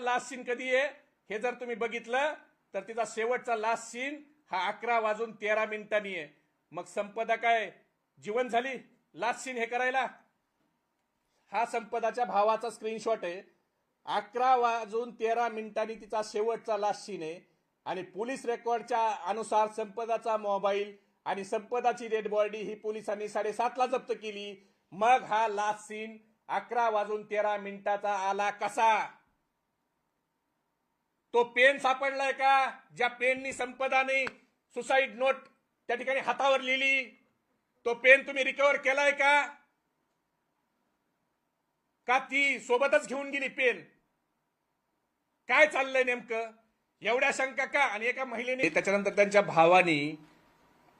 Last scene कधी आहे? हे जर तुम्ही बघितलं तर तिचा शेवटचा लास्ट सीन हा अकरा वाजून तेरा मिनिटांनी आहे. मग संपदा काय? जीवन झाली? लास्ट सीन हे करायला? हा संपदाच्या भावाचा स्क्रीनशॉट आहे. अकरा वाजून तेरा मिनिटांनी तिचा शेवटचा लास्ट सीन आहे. आणि पोलीस रेकॉर्डच्या अनुसार संपदाचा मोबाईल आणि संपदाची डेड बॉडी ही पोलिसांनी साडेसातला जप्त केली. मग हा लास्ट सीन अकरा वाजून तेरा मिनिटाचा आला कसा? तो पेन सापडलाय का? ज्या पेननी संपदाने सुसाईड नोट त्या ठिकाणी हातावर लिहिली. तो पेन तुम्ही रिकवर केलाय का? का ती सोबतच घेऊन गेली पेन? काय चाललंय नेमकं? एवढ्या शंका का? आणि एका महिलेने त्याच्यानंतर त्यांच्या भावानी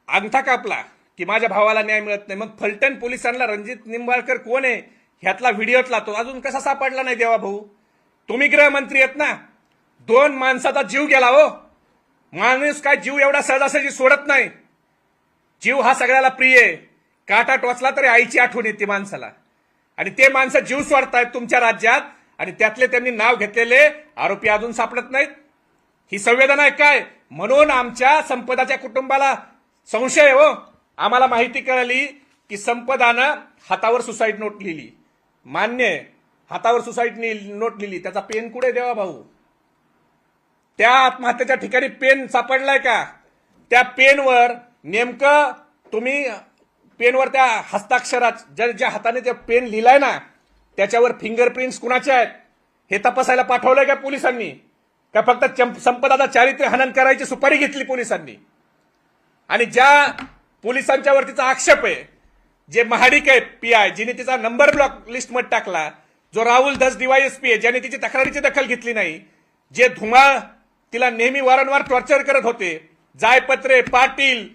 अंगठा कापला की माझ्या भावाला न्याय मिळत नाही. मग फलटण पोलिसांना रणजित निंबाळकर कोण आहे? ह्यातला व्हिडिओतला तो. अजून कसा सापडला नाही देवा भाऊ? तुम्ही गृहमंत्री आहेत ना? दोन माणसाचा जीव गेला हो. माणूस काय जीव एवढा सहजासहजी सोडत नाही. जीव हा सगळ्याला प्रिय आहे. काटा टोचला तरी आईची आठवण येते माणसाला. आणि ते माणसं जीव सोडतायत तुमच्या राज्यात आणि त्यातले त्यांनी नाव घेतलेले आरोपी अजून सापडत नाहीत. ही संवेदना आहे काय? म्हणून आमच्या संपदाच्या कुटुंबाला संशय आहे हो. आम्हाला माहिती कळाली की संपदानं हातावर सुसाईड नोट लिहिली. मान्य आहे. हातावर सुसाईड नोट लिहिली. त्याचा पेन कुठे देवा भाऊ? त्या आत्महत्येच्या ठिकाणी पेन सापडलाय का? त्या पेनवर नेमकं तुम्ही पेनवर त्या हस्ताक्षरात ज्या ज्या हाताने ते पेन लिहिलाय ना त्याच्यावर फिंगरप्रिंट्स कुणाचे आहेत? हे तपासायला पाठवलंय का पोलिसांनी? का फक्त चंप- संपदाचा चारित्र्य हनन करायची सुपारी घेतली पोलिसांनी? आणि ज्या पोलिसांच्या वरतीचा आक्षेप आहे जे महाडिक आहे पी आय जिने तिचा नंबर ब्लॉक लिस्टमध्ये टाकला जो राहुल धस डीवायएसपी आहे ज्याने तिची तक्रारीची दखल घेतली नाही जे धुमाळ तिला नेहमी वारंवार टॉर्चर करत होते. जायपत्रे पाटील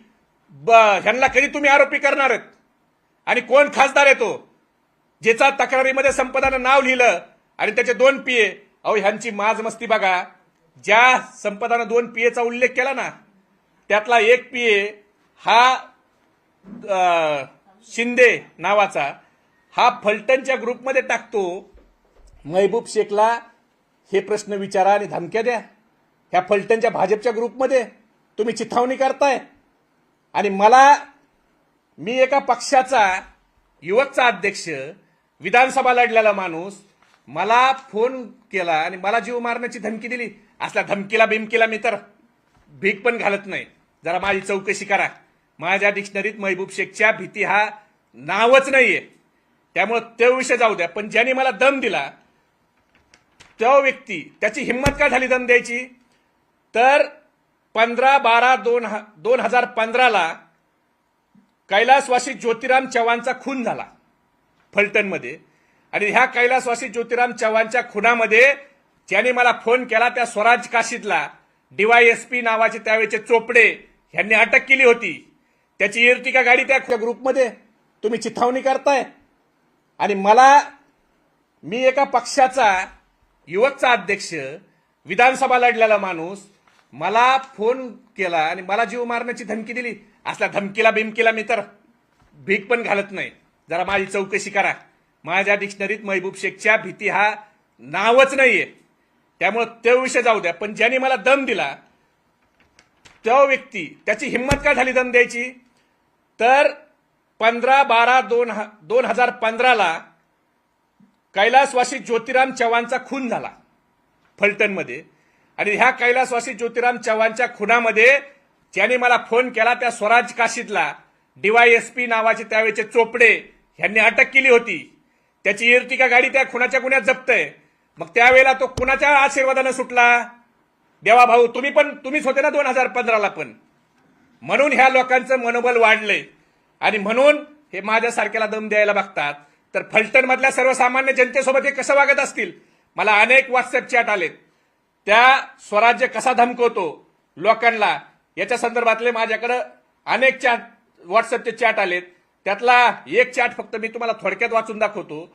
ब- ह्यांना कधी तुम्ही आरोपी करणार आहेत? आणि कोण खासदार येतो ज्याचा तक्रारीमध्ये संपदानं नाव लिहिलं आणि त्याचे दोन पीए अहो ह्यांची माज मस्ती बघा. ज्या संपदानं दोन पीएचा उल्लेख केला ना त्यातला एक पीए हा शिंदे नावाचा हा फलटणच्या ग्रुपमध्ये टाकतो. महबूब शेखला हे प्रश्न विचारा आणि धमक्या द्या. ह्या फलटणच्या भाजपच्या ग्रुपमध्ये तुम्ही चिथावणी करताय. आणि मला मी एका पक्षाचा युवकचा अध्यक्ष विधानसभा लढलेला माणूस मला फोन केला आणि मला जीव मारण्याची धमकी दिली. असल्या धमकीला बिमकीला मी तर भीक पण घालत नाही. जरा माझी चौकशी करा. माझ्या डिक्शनरीत महबूब शेखच्या भीती हा नावच नाहीये. त्यामुळे तो विषय जाऊ द्या. पण ज्याने मला दम दिला तो व्यक्ती त्याची हिंमत का झाली दम द्यायची? तर पंधरा बारा दोन ह- दोन हजार पंधराला कैलासवासी ज्योतिराम चव्हाणचा खून झाला फलटणमध्ये. आणि ह्या कैलासवासी ज्योतिराम चव्हाणच्या खुनामध्ये ज्याने मला फोन केला त्या स्वराज काशीतला डीवायएसपी नावाचे त्यावेळेचे चोपडे यांनी अटक केली होती. त्याची इर्टिका गाडी त्या ग्रुपमध्ये? तुम्ही चिथावणी करताय. आणि मला मी एका पक्षाचा युवकचा अध्यक्ष विधानसभा लढलेला माणूस मला फोन केला आणि मला जीव मारण्याची धमकी दिली. असल्या धमकीला बिमकीला मी तर भीक पण घालत नाही. जरा माझी चौकशी करा. माझ्या डिक्शनरीत महबूब शेखच्या भीती हा नावच नाहीये. त्यामुळं तो विषय जाऊ द्या. पण ज्याने मला दम दिला तो व्यक्ती त्याची हिंमत का झाली दम द्यायची? तर पंधरा बारा दोन ह- दोन हजार पंधराला कैलासवासी ज्योतिराम चव्हाणचा खून झाला. फलटणमध्ये. आणि ह्या कैलासवासी ज्योतिराम चव्हाणच्या खुनामध्ये ज्याने मला फोन केला त्या स्वराज काशीदला डीवायएसपी नावाचे त्यावेळेचे चोपडे यांनी अटक केली होती. त्याची इर्टिका गाडी त्या खुनाच्या गुन्ह्यात जप्त आहे. मग त्यावेळेला तो कुणाच्या आशीर्वादानं सुटला? देवा भाऊ तुम्ही पण तुम्हीच होते ना दोन हजार पंधराला पण. म्हणून ह्या लोकांचं मनोबल वाढलंय. आणि म्हणून हे माझ्यासारख्याला दम द्यायला बघतात. तर फलटणमधल्या सर्वसामान्य जनतेसोबत हे कसं वागत असतील? मला अनेक व्हॉट्सअप चॅट आलेत. त्या स्वराज्य कसा धमकवतो लोकांना याच्या संदर्भातले माझ्याकडे अनेक चॅट व्हॉट्सअपचे चॅट आलेत. त्यातला एक चॅट फक्त मी तुम्हाला थोडक्यात वाचून दाखवतो.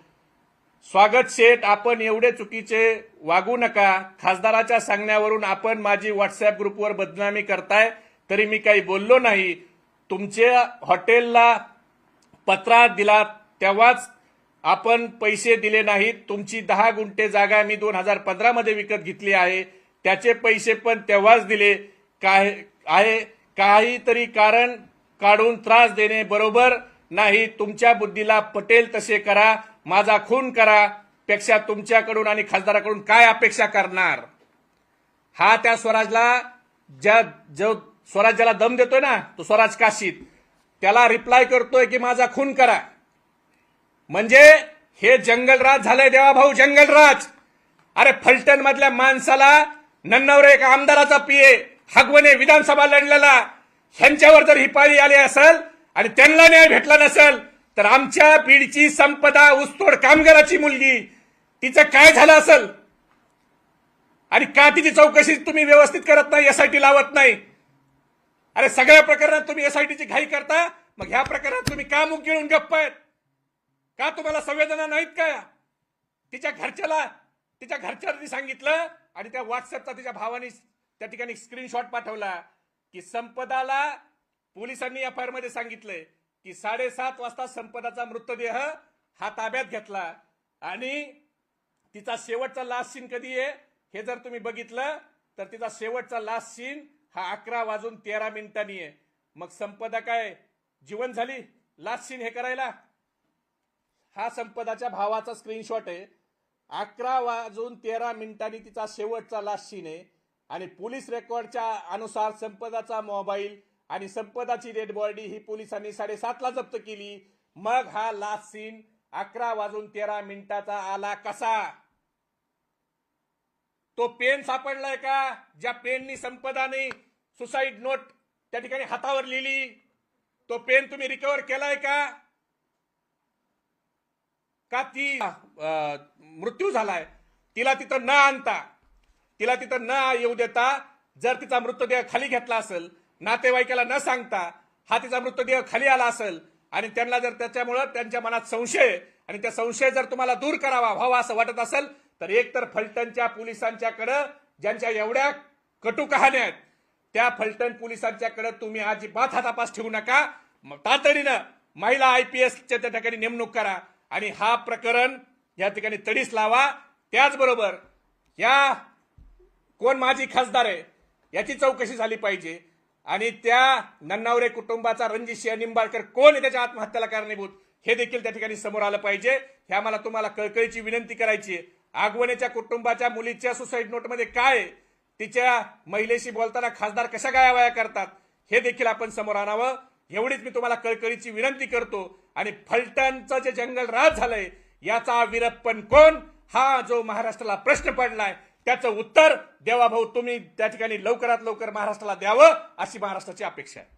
स्वागत शेठ आपण एवढे चुकीचे वागू नका. खासदाराच्या सांगण्यावरून आपण माझी व्हॉट्सअप ग्रुपवर बदनामी करताय तरी मी काही बोललो नाही. तुमच्या हॉटेलला पत्रा दिला तेव्हाच आपण पैसे दिले नाहीत तुमची दहा गुंठे जागा मी दोन हजार पंधरामध्ये विकत घेतली आहे त्याचे पैसे पण तेव्हाच दिले. काय आहे काहीतरी कारण काढून त्रास देणे बरोबर नाही. तुमच्या बुद्धीला पटेल तसे करा माझा खून करा पेक्षा तुमच्याकडून आणि खासदाराकडून काय अपेक्षा करणार? हा त्या स्वराजला ज्या जो स्वराज ज्याला दम देतोय ना तो स्वराज काशीत त्याला रिप्लाय करतोय की माझा खून करा. म्हणजे हे जंगलराज झालंय देवाभाऊ जंगलराज. अरे फलटण मधल्या माणसाला नन्नवरे एका आमदाराचा पिये हगवणे विधानसभा लढलेला. ह्यांच्यावर जर ही पाळी आली असेल आणि त्यांना न्याय भेटला नसेल तर आमच्या पिढीची संपदा ऊसतोड कामगाराची मुलगी तिचं काय झालं असेल? आणि का तिची चौकशी तुम्ही व्यवस्थित करत नाही एसआयटी लावत नाही? अरे सगळ्या प्रकरणात तुम्ही एसआयटीची घाई करता मग ह्या प्रकरणात तुम्ही का मुख गिळून गप्प आहेत. का तुम्हाला संवेदना नाहीत का? तिच्या घरच्याला तिच्या घरच्यांनी सांगितलं आणि त्या व्हॉट्सअपचा तिच्या भावाने त्या ठिकाणी स्क्रीनशॉट पाठवला की संपदाला पोलिसांनी एफ आय आरमध्ये सांगितलंय की साडेसात वाजता संपदाचा मृतदेह हा ताब्यात घेतला. आणि तिचा शेवटचा लास्ट सीन कधी आहे? हे जर तुम्ही बघितलं तर तिचा शेवटचा लास्ट सीन हा अकरा वाजून तेरा मिनिटांनी आहे. मग संपदा काय? जीवन झाली? लास्ट सीन हे करायला? हा संपदाच्या भावाचा स्क्रीनशॉट आहे. अकरा वाजून तेरा मिनिटांनी तिचा शेवटचा लास्ट सीन आहे. आणि पोलीस रेकॉर्डच्या अनुसार संपदाचा मोबाईल आणि संपदाची डेड बॉडी ही पोलिसांनी साडेसातला जप्त केली. मग हा लास्ट सीन अकरा वाजून तेरा मिनिटाचा आला कसा? तो पेन सापडलाय का? ज्या पेननी संपदाने सुसाईड नोट त्या ठिकाणी हातावर लिहिली. तो पेन तुम्ही रिकवर केलाय का? का ती मृत्यू झालाय? तिला तिथं न आणता तिला तिथं न येऊ देता जर तिचा मृतदेह खाली घेतला असेल नातेवाईकाला न सांगता हा तिचा मृतदेह खाली आला असेल आणि त्यांना जर त्याच्यामुळं त्यांच्या मनात संशय आणि त्या संशय जर तुम्हाला दूर करावा व्हावा असं वाटत असेल तर एक तर फलटणच्या पोलिसांच्याकडं ज्यांच्या एवढ्या कटू कहाण्या आहेत त्या फलटण पोलिसांच्याकडे तुम्ही अजिबात हातापास ठेवू नका. तातडीनं महिला आयपीएसच्या त्या ठिकाणी नेमणूक करा. आणि हा प्रकरण या ठिकाणी तडीस लावा. त्याचबरोबर या कोण माझी खासदार आहे याची चौकशी झाली पाहिजे. आणि त्या नन्नावरे कुटुंबाचा रणजित सिंह निंबाळकर कोण आहे त्याच्या आत्महत्याला कारणीभूत हे देखील त्या ठिकाणी समोर आलं पाहिजे. ह्या मला तुम्हाला कळकळीची विनंती करायची आहे. आगवण्याच्या कुटुंबाच्या मुलीच्या सुसाईड नोटमध्ये काय तिच्या महिलेशी बोलताना खासदार कशा गायावाया करतात? हे देखील आपण समोर आणावं. एवढीच मी तुम्हाला कळकळीची विनंती करतो. आणि फलटणचं जे जंगल राज झालंय याचा विरप्पन कोण? हा जो महाराष्ट्राला प्रश्न पडलाय त्याचं उत्तर देवाभाऊ तुम्ही त्या ठिकाणी लवकरात लवकर महाराष्ट्राला द्यावं अशी महाराष्ट्राची अपेक्षा आहे.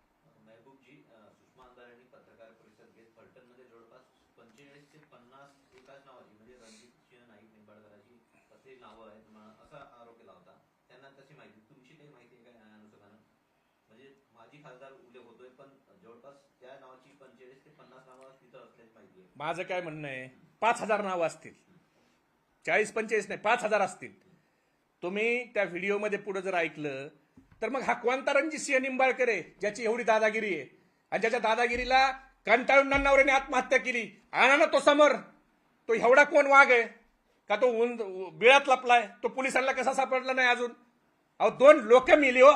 खासदार उल्लेख होतोय पण जवळपास त्या नावाची पंचेचाळीस ते पन्नास नावं तिथं असल्याची माहिती आहे माझं काय म्हणणं आहे पाच हजार नावं असतील. चाळीस पंचेचाळीस नाही पाच हजार असतील. तुम्ही त्या व्हिडिओमध्ये पुढे जर ऐकलं तर मग हा कोणता रणजित सिंह निंबाळकर आहे ज्याची एवढी दादागिरी आहे. आणि ज्याच्या दादागिरीला कंटाळून नन्नावरेने आत्महत्या केली. आणा ना तो समोर. तो एवढा कोण वाघ आहे? का तो उंद बिळात लपलाय? तो पोलिसांना कसा सापडला नाही अजून? अहो दोन लोक मिली हो.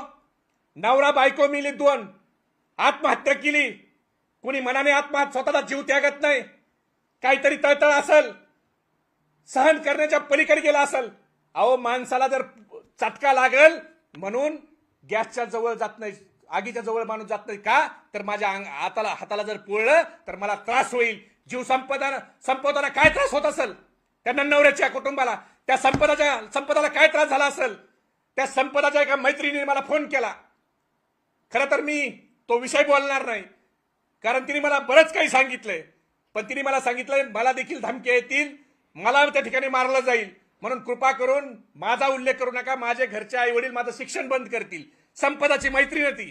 नवरा बायको मिली दोन. आत्महत्या केली. कुणी मनाने आत्महत्या स्वतःचा जीव त्यागत नाही. काहीतरी तळतळ असल. सहन करण्याच्या पलीकडे गेला असल. अहो माणसाला जर चटका लागल म्हणून गॅसच्या जवळ जात नाही आगीच्या जवळ माणूस जात नाही का? तर माझ्या अंग- हाताला हाताला जर पोळलं तर मला त्रास होईल. जीव संपदा संपवताना काय त्रास होत असेल? त्या नवऱ्याच्या कुटुंबाला त्या संपदाच्या संपदाला काय त्रास झाला असेल? त्या संपदाच्या एका मैत्रिणीने मला फोन केला. खरं तर मी तो विषय बोलणार नाही. कारण तिने मला बरंच काही सांगितलंय. पण तिने मला सांगितलंय मला देखील धमक्या येतील मला त्या ठिकाणी मारलं जाईल. म्हणून कृपा करून माझा उल्लेख करू नका माझे घरचे आई वडील माझं शिक्षण बंद करतील. संपदाची मैत्रीण ती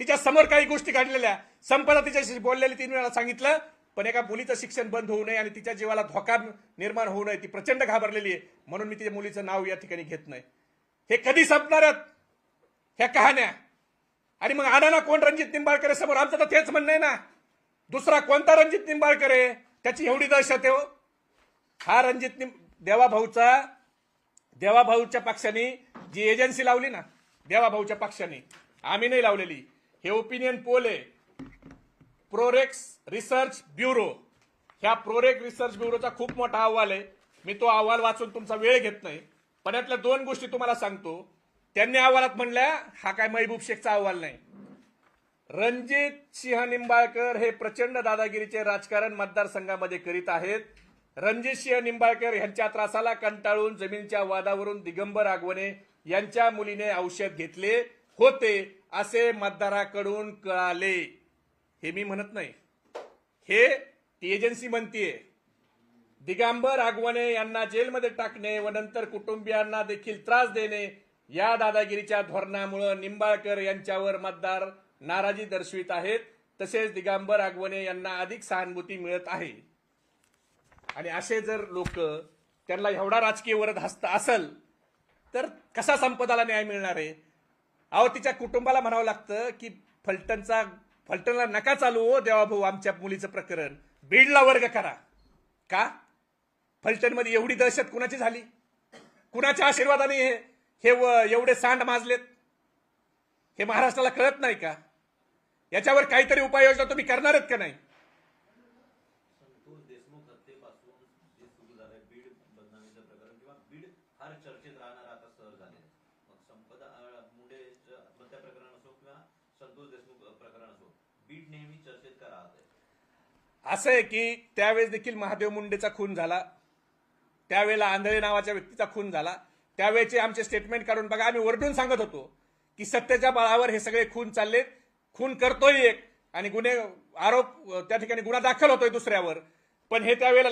तिच्या समोर काही गोष्टी घडलेल्या. संपदा तिच्याशी बोललेली तिने मला सांगितलं पण एका मुलीचं शिक्षण बंद होऊ नये आणि तिच्या जीवाला धोका निर्माण होऊ नये. ती प्रचंड घाबरलेली आहे. म्हणून मी तिच्या मुलीचं नाव या ठिकाणी घेत नाही. हे कधी संपणार आहेत? ह्या कहाण्या. आणि मग आणा ना कोण रणजित निंबाळकर समोर? आमचं तर तेच म्हणणं आहे ना. दुसरा कोणता रणजित निंबाळकर? आहे त्याची एवढी दहशत आहे हो. हा रणजित निं देवाभाऊचा देवाभाऊच्या पक्षाने जी एजन्सी लावली ना देवाभाऊच्या पक्षाने आम्ही नाही लावलेली. हे ओपिनियन पोल आहे. प्रोरेक्स रिसर्च ब्युरो ह्या प्रोरेक रिसर्च ब्युरोचा खूप मोठा अहवाल आहे. मी तो अहवाल वाचून तुमचा वेळ घेत नाही. पण यातल्या दोन गोष्टी तुम्हाला सांगतो. त्यांनी अहवालात म्हणल्या हा काय महबूब शेखचा अहवाल नाही. रणजित सिंह निंबाळकर हे प्रचंड दादागिरीचे राजकारण मतदारसंघामध्ये करीत आहेत. रणजित सिंह निंबाळकर यांच्या त्रासाला कंटाळून जमिनीच्या वादावरून दिगंबर आगवणे यांच्या मुलीने औषध घेतले होते असे मतदाराकडून कळाले. हे मी म्हणत नाही. हे ती एजन्सी म्हणतीये. दिगंबर आगवणे यांना जेलमध्ये टाकणे व नंतर कुटुंबियांना देखील त्रास देणे या दादागिरीच्या धोरणामुळे निंबाळकर यांच्यावर मतदार नाराजी दर्शवित आहेत. तसेच दिगंबर आगवणे यांना अधिक सहानुभूती मिळत आहे. आणि असे जर लोक त्यांना एवढा राजकीय वरद हस्त असल तर कसा संपदाला न्याय मिळणार आहे? अहो तिच्या कुटुंबाला म्हणावं लागतं की फलटणचा फलटणला नका चालू हो देवाभाऊ आमच्या मुलीचं प्रकरण. बीडला वर्ग करा. का? फलटणमध्ये एवढी दहशत कुणाची झाली? कुणाच्या आशीर्वादाने हे हे व- एवढे सांड माजलेत. हे महाराष्ट्राला कळत नाही का? याच्यावर काहीतरी उपाययोजना तुम्ही करणार आहेत का नाही? असं आहे की त्यावेळेस देखील महादेव मुंडेचा खून झाला. त्यावेळेला आंधळे नावाच्या व्यक्तीचा खून झाला. त्यावेळेचे आमचे स्टेटमेंट काढून बघा. आम्ही वरटून सांगत होतो की सत्तेच्या बळावर हे सगळे खून चाललेत. खून करतोय एक. आणि गुन्हे आरोप त्या ठिकाणी गुन्हा दाखल होतोय दुसऱ्यावर. पण हे त्यावेळेला